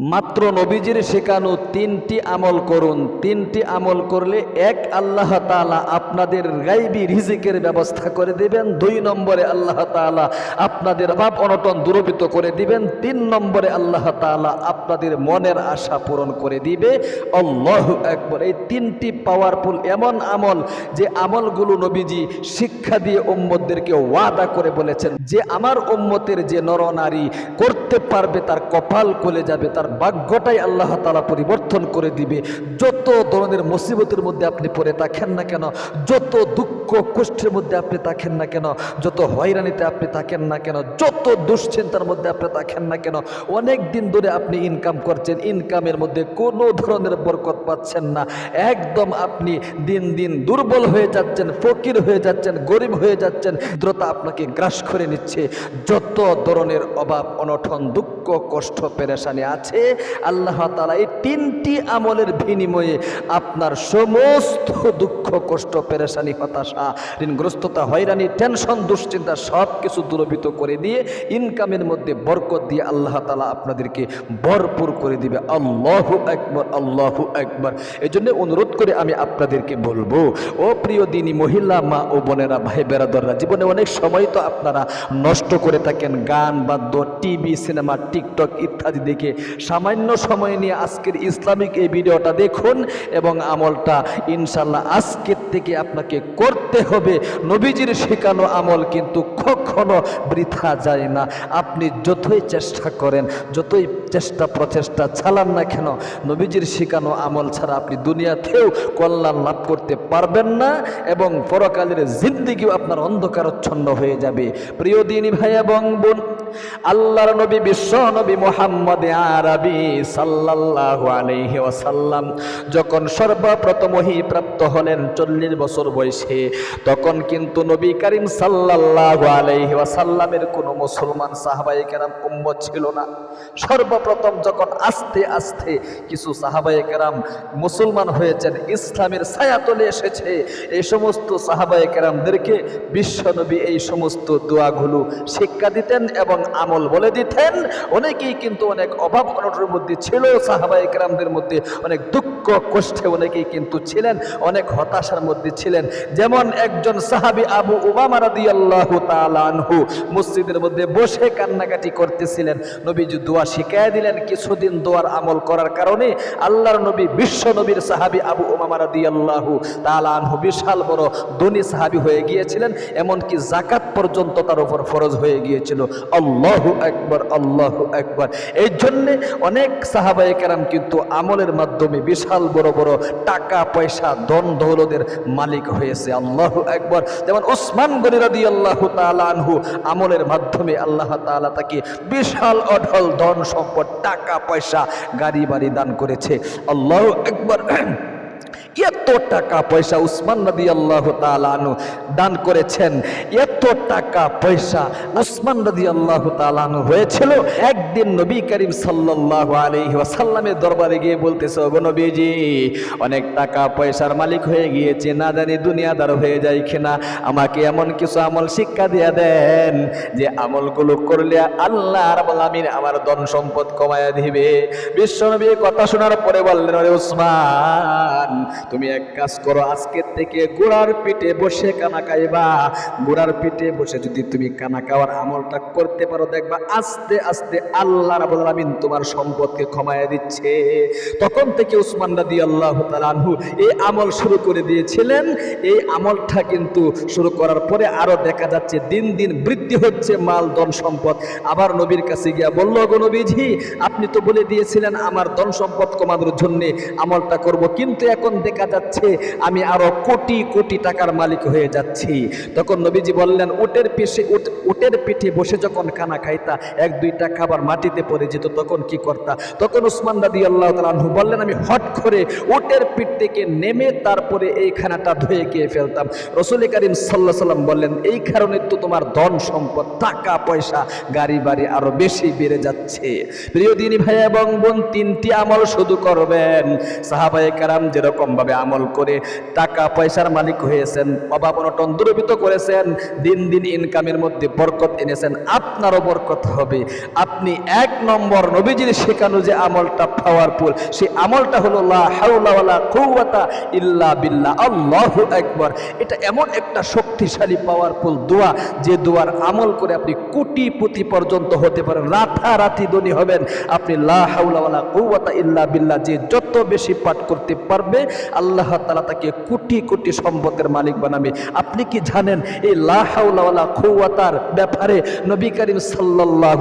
মাত্র নবীজির শেখানো তিনটি আমল করুন। তিনটি আমল করলে এক আল্লাহ তাআলা আপনাদের গাইবি রিজিকের ব্যবস্থা করে দিবেন। দুই নম্বরে আল্লাহ তাআলা আপনাদের অভাব অনটন দূরবিত করে দিবেন। তিন নম্বরে আল্লাহ তাআলা আপনাদের মনের আশা পূরণ করে দিবে। আল্লাহ একবার এই তিনটি পাওয়ারফুল এমন আমল যে আমলগুলো নবীজি শিক্ষা দিয়ে উম্মতদেরকে ওয়াদা করে বলেছেন, যে আমার উম্মতের যে নরনারী করতে পারবে তার কপাল খুলে যাবে, তার ভাগ্যটাই আল্লাহ তালা পরিবর্তন করে দিবে। যত ধরনের মুসিবতের মধ্যে আপনি পড়ে থাকেন না কেন, যত দুঃখ কষ্টের মধ্যে আপনি থাকেন না কেন, যত হয়রানিতে আপনি থাকেন না কেন, যত দুশ্চিন্তার মধ্যে আপনি থাকেন না কেন, অনেক দিন ধরে আপনি ইনকাম করছেন ইনকামের মধ্যে কোনো ধরনের বরকত পাচ্ছেন না। একদম আপনি দিন দিন দুর্বল হয়ে যাচ্ছেন, ফকির হয়ে যাচ্ছেন, গরিব হয়ে যাচ্ছেন, দ্রতা আপনাকে গ্রাস করে নিচ্ছে। যত ধরনের অভাব অনঠন দুঃখ, কষ্ট, পেরেশানি আছে আল্লাহ তালা এই তিনটি আমলের বিনিময়ে আপনার সমস্ত দুঃখ, কষ্ট, পেরেশানি, হতাশা, ঋণগ্রস্ততা, হয়রানি, টেনশন, দুশ্চিন্তা সব কিছু দূরবিত করে দিয়ে ইনকামের মধ্যে বরকত দিয়ে আল্লাহ তালা আপনাদেরকে ভরপুর করে দিবে। আল্লাহ একবার আল্লাহ একবার এই জন্য অনুরোধ করে আমি আপনাদেরকে বলব, ও প্রিয় দিনী মহিলা, মা ও বোনেরা, ভাই বেরাদররা, জীবনে অনেক সময় তো আপনারা নষ্ট করে থাকেন, গান, বাদ্য, টিভি, সিনেমা, টিকটক ইত্যাদি দেখে সামান্য সময় নিয়ে আজকের ইসলামিক এই ভিডিওটা দেখুন এবং আমলটা ইনশাল্লাহ আজকের থেকে আপনাকে করতে হবে। নবীজির শেখানো আমল কিন্তু কখনো বৃথা যায় না। আপনি যতই চেষ্টা করেন, যতই চেষ্টা প্রচেষ্টা চালান না কেন, নবীজির শেখানো আমল ছাড়া আপনি দুনিয়াতেও কল্যাণ লাভ করতে পারবেন না এবং পরকালের জিন্দিগিও আপনার অন্ধকারচ্ছন্ন হয়ে যাবে। প্রিয় দিনী ভাই এবং বোন আল্লাহর নবী বিশ্ব নবী মোহাম্মদ আরবি সাল্লাল্লাহু আলাইহি ওয়াসাল্লাম যখন সর্বপ্রথম প্রাপ্ত হলেন চল্লিশ বছর বয়সে, তখন কিন্তু নবী করিম সাল্লাল্লাহু আলাইহি ওয়াসাল্লামের কোনো মুসলমান সাহাবায়ে কেরাম উম্মত ছিল না। সর্বপ্রথম যখন আস্তে আস্তে কিছু সাহাবায়ে কেরাম মুসলমান হয়েছেন, ইসলামের ছায়া ছায়াতলে এসেছে, এই সমস্ত সাহাবায়ে কেরামদেরকে বিশ্বনবী এই সমস্ত দোয়াগুলো শিক্ষা দিতেন এবং আমল বলে দিতেন। অনেকেই কিন্তু অনেক অভাব, অনটনের মধ্যে ছিল সাহাবা ইকরামদের মধ্যে অনেক দুঃখ কষ্টে অনেকেই কিন্তু ছিলেন, অনেক হতাশার মধ্যে ছিলেন। যেমন একজন সাহাবী আবু উমামা রাদিয়াল্লাহু তাআলা আনহু মসজিদের মধ্যে বসে কান্নাকাটি করতেছিলেন। নবীজি দোয়া শিখায় দিলেন কিছুদিন দোয়ার আমল করার কারণে আল্লাহর নবী, বিশ্ব নবীর সাহাবী আবু উমামা রাদিয়াল্লাহু তাআলা আনহু বিশাল বড় ধনী সাহাবী হয়ে গিয়েছিলেন, এমনকি জাকাত পর্যন্ত তার উপর ফরজ হয়ে গিয়েছিল। আল্লাহু একবার আল্লাহু একবার এই জন্যে অনেক সাহাবায়ে কেরাম কিন্তু আমলের মাধ্যমে বিশাল বড় বড় টাকা, পয়সা, ধন দৌলদের মালিক হয়েছে আল্লাহ একবার যেমন উসমান গনি আল্লাহ তাআলা আনহু আমলের মাধ্যমে আল্লাহ তালা তাকে বিশাল অঢল ধন সম্পদ, টাকা, পয়সা, গাড়ি বাড়ি দান করেছে। আল্লাহ একবার টাকা পয়সা উসমান নদী আল্লাহ তালানু দান করেছেন, এত টাকা পয়সা উসমান নদী আল্লাহ তালানু হয়েছিল। একদিন নবী করিম সাল্লাহ আলহি ওয়াসাল্লামের দরবারে গিয়ে বলতেছে, ওগো নবীজি, অনেক টাকা পয়সার মালিক হয়ে গিয়েছে, না জানি দুনিয়াদার হয়ে যায় কিনা। আমাকে এমন কিছু আমল শিক্ষা দিয়ে দেন, যে আমলগুলো করলে আল্লাহ রাব্বুল আমিন আমার ধন সম্পদ কমায়া দিবে। বিশ্ব বিশ্বনবী কথা শোনার পরে বললেন, ওরে উসমান, তুমি এক কাজ করো, আজকের থেকে গোড়ার পিঠে বসে কানা খাইবা। গোড়ার পিঠে বসে যদি তুমি কানা খাওয়ার আমলটা করতে পারো, দেখবা আস্তে আস্তে আল্লাহ রাব্বুল আলামিন তোমার সম্পদকে ক্ষমায় দিচ্ছে। তখন থেকে উসমান রাদিয়াল্লাহু তাআলা আনহু এই আমল শুরু করে দিয়েছিলেন। এই আমলটা কিন্তু শুরু করার পরে আরও দেখা যাচ্ছে দিন দিন বৃদ্ধি হচ্ছে মাল, ধন, সম্পদ। আবার নবীর কাছে গিয়া বলল, গো নবীজি, আপনি তো বলে দিয়েছিলেন, আমার ধন, সম্পদ কমানোর জন্য আমলটা করব। কিন্তু এখন দেখা যাচ্ছে আমি আরও কোটি কোটি টাকার মালিক হয়ে যাচ্ছি। তখন নবীজি বললেন, উটের পিঠে উট- উটের পিঠে বসে যখন খানা খাইতা, এক, দুইটা খাবার মাটিতে পড়ে যেত, তখন কি করতা? তখন উসমান দাদি আল্লাহ তালু বললেন, আমি হট করে উটের পিঠ থেকে নেমে তারপরে এই খানাটা ধুয়ে খেয়ে ফেলতাম। রসুল করিম সাল্লাহ সাল্লাম বললেন, এই কারণে তো তোমার ধন সম্পদ, টাকা, পয়সা, গাড়ি বাড়ি আরও বেশি বেড়ে যাচ্ছে। প্রিয় দিনী ভাই এবং বোন, তিনটি আমল শুধু করবেন। সাহাবায়ে কারাম যেরকম ভাবে আমল আমল করে টাকা পয়সার মালিক হয়েছেন, অভাব অনটন দূরীভূত করেছেন, দিন দিন ইনকামের মধ্যে বরকত এনেছেন, আপনারও বরকত হবে। আপনি এক নম্বর নবীজির শেখানো যে আমলটা পাওয়ারফুল সেই আমলটা হলো ইল্লা বিল্লাহ। আল্লাহু আকবার। এটা এমন একটা শক্তিশালী পাওয়ারফুল দোয়া, যে দোয়ার আমল করে আপনি কোটিপতি পর্যন্ত হতে পারেন, রাতারাতি ধনী হবেন। আপনি লা ওয়ালা কুওয়াতা ইল্লা বিল্লাহ, যে যত বেশি পাঠ করতে পারবে, আল্লাহ তাআলা তাকে কোটি কোটি সম্পদের মালিক বানাবে। আপনি কি জানেন এই লা হাওলা ওয়ালা কুওয়াতার ব্যাপারে নবী করিম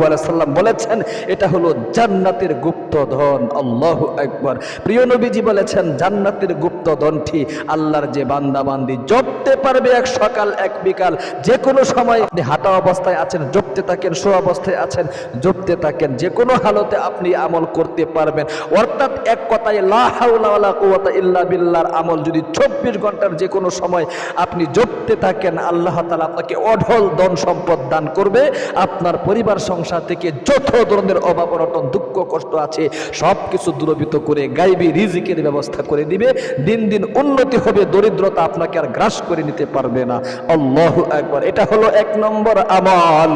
আলাইহি সাল্লাম বলেছেন, এটা হলো জান্নাতের গুপ্তধন। আল্লাহু আকবার। প্রিয় নবীজি বলেছেন, জান্নাতের গুপ্তধনটি আল্লাহর যে বান্দা বান্দি জপতে পারবে এক সকাল, এক বিকাল যে কোনো সময় আপনি হাঁটা অবস্থায় আছেন, জপতে থাকেন শো অবস্থায় আছেন, জপতে থাকেন যে কোনো হালতে আপনি আমল করতে পারবেন। অর্থাৎ এক কথায় লা হাওলা ওয়ালা কুওয়াতা ইল্লা বিল্লাহর আমল যদি চব্বিশ ঘণ্টার যে কোনো সময় আপনি জপতে থাকেন, আল্লাহ তালা আপনাকে অঢল ধন সম্পদ দান করবে। আপনার পরিবার, সংসার থেকে যত ধরনের অভাব, অনটন, দুঃখ, কষ্ট আছে সব কিছু দূরভূত করে গাইবি, রিজিকের ব্যবস্থা করে দিবে। দিন দিন উন্নতি হবে, দরিদ্রতা আপনাকে আর গ্রাস করে নিতে পারবে না। আল্লাহ একবার এটা হলো এক নম্বর আমল।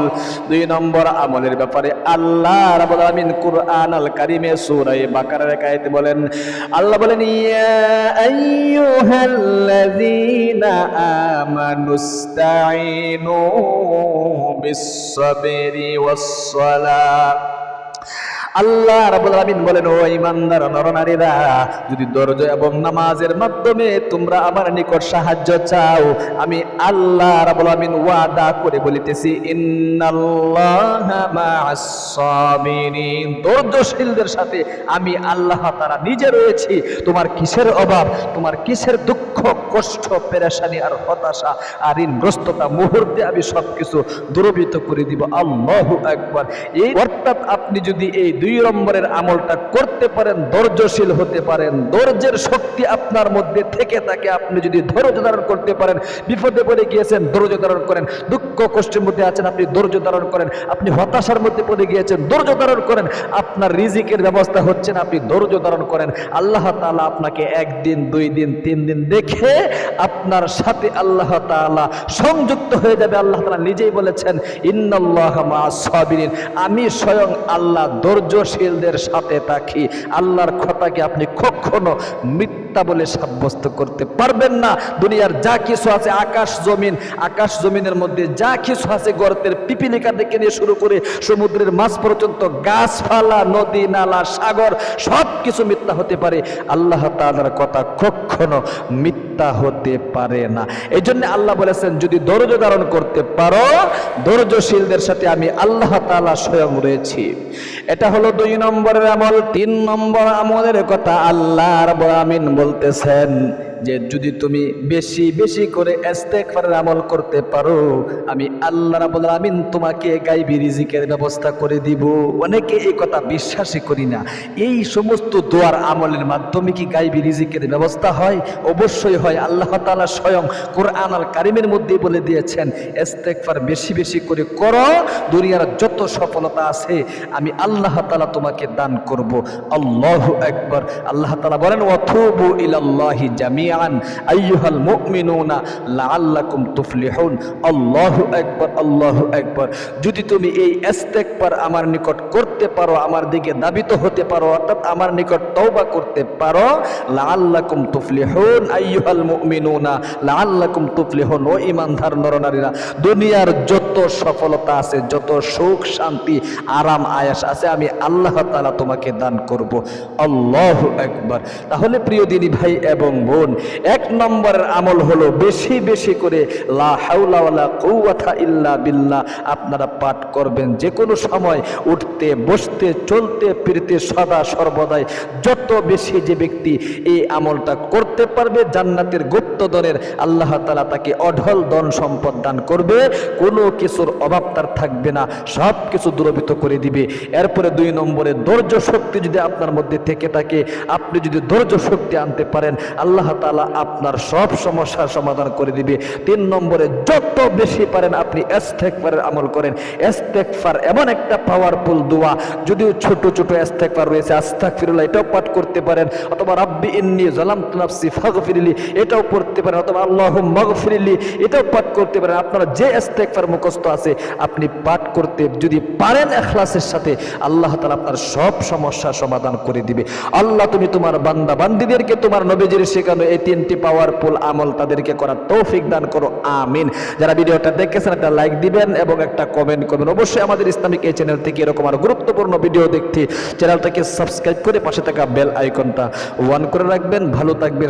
দুই নম্বর আমলের ব্যাপারে আল্লাহ আলামিন কুরআন আল কারিমে সূরা বাকারার এক আয়াতে বলেন, আল্লাহ বলেন, ইয়া أيها الذين آمنوا استعينوا بالصبر والصلاة. আল্লাহ রাব্বুল আলামিন বলেন, ও ঈমানদার, নরনারীরা, যদি ধৈর্য এবং নামাজের মাধ্যমে তোমরা আমার নিকট সাহায্য চাও, আমি আল্লাহ রাব্বুল আলামিন ওয়াদা করে বলিতেছি ধৈর্যশীলদের সাথে আমি আল্লাহ তাআলা নিজে রয়েছি। তোমার কিসের অভাব? তোমার কিসের দুঃখ, কষ্ট, পেরেশানি আর হতাশা? আর ঋণগ্রস্ততা, মুহূর্তে আমি সবকিছু দূরভূত করে দিব। আল্লাহু আকবার। এই অর্থাৎ আপনি যদি এই দুই নম্বরের আমলটা করতে পারেন, ধৈর্যশীল হতে পারেন। ধৈর্যের শক্তি আপনার মধ্যে থেকে থাকে। আপনি যদি ধৈর্য ধারণ করতে পারেন, বিপদে পড়ে গিয়েছেন, ধৈর্য ধারণ করেন। দুঃখ কষ্টের মধ্যে আছেন, আপনি ধৈর্য ধারণ করেন। আপনি হতাশার মধ্যে পড়ে গিয়েছেন, ধৈর্য ধারণ করেন। আপনার রিজিকের ব্যবস্থা হচ্ছে না, আপনি ধৈর্য ধারণ করেন। আল্লাহ তাআলা আপনাকে একদিন, দুই দিন, তিন দিন দেখে আপনার সাথে আল্লাহ তাআলা সংযুক্ত হয়ে যাবে। আল্লাহ তালা নিজেই বলেছেন, ইন্নাল্লাহ মা'আস সাবিরিন। আমি স্বয়ং আল্লাহ ধৈর্যশীলদের সাথে থাকি। আল্লাহর কথাকে আপনি কখনো মিথ্যা বলে সাব্যস্ত করতে পারবেন না। দুনিয়ার যা কিছু আছে, আকাশ জমিন, আকাশ জমিনের মধ্যে যা কিছু আছে, গর্তের পিপিলিকা থেকে নিয়ে শুরু করে সমুদ্রের মাছ পর্যন্ত গাছপালা, নদী, নালা, সাগর সব কিছু মিথ্যা হতে পারে। আল্লাহ তাআলার কথা কখনো মিথ্যা হতে পারে না। এই জন্য আল্লাহ বলেছেন, যদি ধৈর্য ধারণ করতে পারো, ধৈর্যশীলদের সাথে আমি আল্লাহ তাআলা স্বয়ং রয়েছি। এটা হলো দুই নম্বরের আমল। তিন নম্বর আমলের কথা আল্লাহ আমিন বলতেছেন যে, যদি তুমি বেশি বেশি করে ইস্তেগফারের আমল করতে পারো, আমি আল্লাহ রাব্বুল আমিন তোমাকে গাইবি রিজিকের ব্যবস্থা করে দিব। অনেকে এই কথা বিশ্বাসই করি না। এই সমস্ত দোয়ার আমলের মাধ্যমে কি গাইবি রিজিকের ব্যবস্থা হয়? অবশ্যই হয়, আল্লাহ তালা স্বয়ং কোরআন আল কারিমের মধ্যেই বলে দিয়েছেন এস্তেকফার বেশি বেশি করে করো, দুনিয়ার যত সফলতা আছে, আমি আল্লাহ তালা তোমাকে দান করব। আল্লাহু আকবার। আল্লাহ তাআলা বলেন, ওয়াতুবু ইলাল্লাহি জামিআন, আইয়ুহাল মুমিনুনা লাআল্লাকুম তুফলিহুন। আল্লাহু আকবার আল্লাহু আকবার। যদি তুমি এই ইস্তেগফার আমার নিকট করতে পারো, আমার দিকে দাবিত হতে পারো, অর্থাৎ আমার নিকট তওবা করতে পারো, লাআল্লাকুম তুফলিহুন, আইয়ুহাল মুমিনুনা লাআল্লাকুম তুফলিহুন। ও ইমানধার নরনারীরা, দুনিয়ার যত সফলতা আছে, যত সুখ শান্তি, আরাম, আয়াস আছে, আমি আল্লাহ তাআলা তোমাকে দান করব। আল্লাহু আকবার। তাহলে প্রিয় দিনী ভাই এবং বোন, এক নম্বরের আমল হলো বেশি বেশি করে লা ইল্লা বিল্লাহ আপনারা পাঠ করবেন। যে কোনো সময় উঠতে, বসতে, চলতে, ফিরতে সদা সর্বদাই যত বেশি যে ব্যক্তি এই আমলটা করতে পারবে, জান্নাতের গুপ্তধনের আল্লাহ তাআলা তাকে অঢল ধন সম্পদ দান করবে, কোনো কিছুর অভাব তার থাকবে না, সব কিছু দূরভূত করে দিবে। এরপরে দুই নম্বরে ধৈর্য শক্তি যদি আপনার মধ্যে থেকে থাকে, আপনি যদি ধৈর্য শক্তি আনতে পারেন, আল্লাহ তাআলা আপনার সব সমস্যার সমাধান করে দিবে। তিন নম্বরে যত বেশি পারেন আপনি এস্তেকফারের আমল করেন। এস্তেকফার এমন একটা পাওয়ারফুল দোয়া, যদিও ছোট ছোট এস্তেকফার রয়েছে, আস্তাগফিরুল্লাহ এটাও পাঠ করতে পারেন। অথবা রাব্বি ইন্নি জালামতু নাফসি নাফসি ফাগফিরলি, এটাও পড়তে পারেন, অথবা আল্লাহ মাগফিরলি এটাও পাঠ করতে পারেন। আপনার যে ইস্তেগফার মুখস্থ আছে, আপনি পাঠ করতে, যদি পারেন এখলাসের সাথে, আল্লাহ তাআলা আপনার সব সমস্যার সমাধান করে দিবে। আল্লাহ তুমি তোমার বান্দা বান্দিদেরকে তোমার নবীজির শেখানো এই তিনটি পাওয়ারফুল আমল তাদেরকে করার তৌফিক দান করো, আমিন। যারা ভিডিওটা দেখেছেন, একটা লাইক দিবেন এবং একটা কমেন্ট করবেন। অবশ্যই আমাদের ইসলামিক এই চ্যানেল থেকে এরকম আর গুরুত্বপূর্ণ ভিডিও দেখতে চ্যানেলটাকে সাবস্ক্রাইব করে পাশে থাকা বেল আইকনটা ওয়ান করে রাখবেন। ভালো থাকবেন